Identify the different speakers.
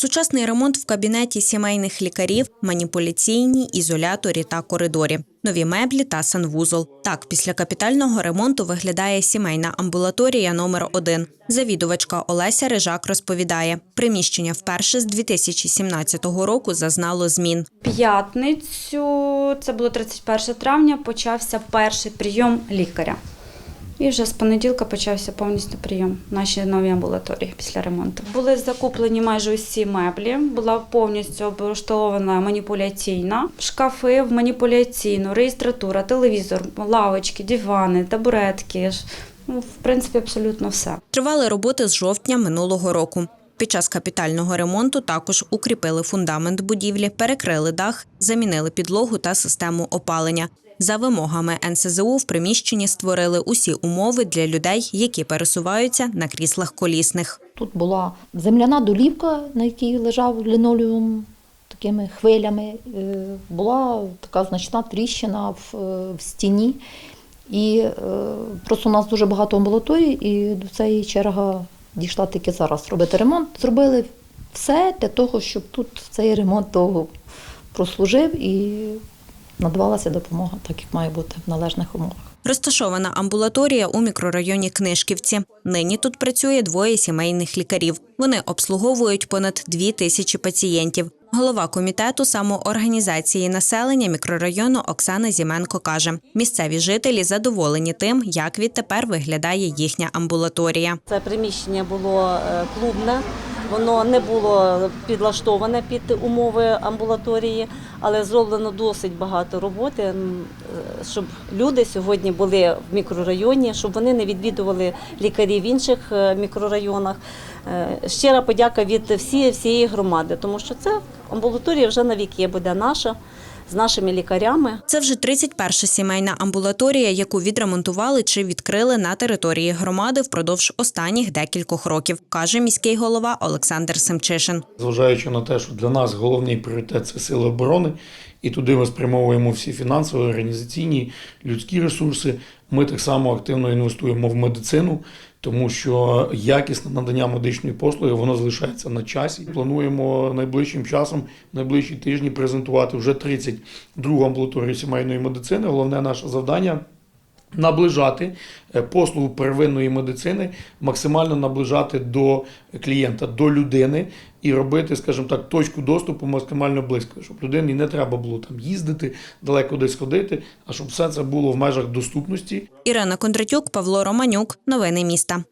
Speaker 1: Сучасний ремонт в кабінеті сімейних лікарів, маніпуляційній, ізоляторі та коридорі, нові меблі та санвузол. Так, після капітального ремонту виглядає сімейна амбулаторія номер 1 Завідувачка Олеся Рижак розповідає, приміщення вперше з 2017 року зазнало змін.
Speaker 2: п'ятницю, це було 31 травня, почався перший прийом лікаря. І вже з понеділка почався повністю прийом в нашій новій амбулаторії після ремонту. Були закуплені майже усі меблі, була повністю облаштована маніпуляційна, шкафи в маніпуляційну, реєстратура, телевізор, лавочки, дивани, табуретки. Ну, в принципі, абсолютно все.
Speaker 1: Тривали роботи з жовтня минулого року. Під час капітального ремонту також укріпили фундамент будівлі, перекрили дах, замінили підлогу та систему опалення. За вимогами НСЗУ в приміщенні створили усі умови для людей, які пересуваються на кріслах колісних.
Speaker 3: Тут була земляна долівка, на якій лежав лінолеум такими хвилями. Е, Була така значна тріщина в, е, в стіні. І е, просто у нас дуже багато амбулаторій, і до цієї черга дійшла тільки зараз робити ремонт. Зробили все для того, щоб тут цей ремонт довго прослужив і надавалася допомога, так як має бути в належних умовах.
Speaker 1: Розташована амбулаторія у мікрорайоні Книжківці. Нині тут працює двоє сімейних лікарів. Вони обслуговують понад дві тисячі пацієнтів. Голова комітету самоорганізації населення мікрорайону Оксана Зіменко каже: місцеві жителі задоволені тим, як відтепер виглядає їхня амбулаторія.
Speaker 4: Це приміщення було е, клубне, воно не було підлаштоване під умови амбулаторії, але зроблено досить багато роботи, е, щоб люди сьогодні були в мікрорайоні, щоб вони не відвідували лікарів в інших е, мікрорайонах. Е, Щира подяка від всієї, всієї громади, тому що це амбулаторія вже навіки буде наша з нашими лікарями.
Speaker 1: Це вже 31 сімейна амбулаторія, яку відремонтували чи відкрили на території громади впродовж останніх декількох років, каже міський голова Олександр Семчишин.
Speaker 5: Зважаючи на те, що для нас головний пріоритет це сили оборони, і туди ми спрямовуємо всі фінансові, організаційні, людські ресурси. Ми так само активно інвестуємо в медицину, тому що якісне надання медичної послуги воно залишається на часі. Плануємо найближчим часом, найближчі тижні презентувати вже 32 амбулаторію сімейної медицини. Головне наше завдання наближати е, послугу первинної медицини, максимально наближати до клієнта, до людини і робити, скажімо так, точку доступу максимально близько, щоб людині не треба було там їздити, далеко десь ходити, а щоб все це було в межах доступності
Speaker 1: Ірина Кондратюк, Павло Романюк. Новини міста.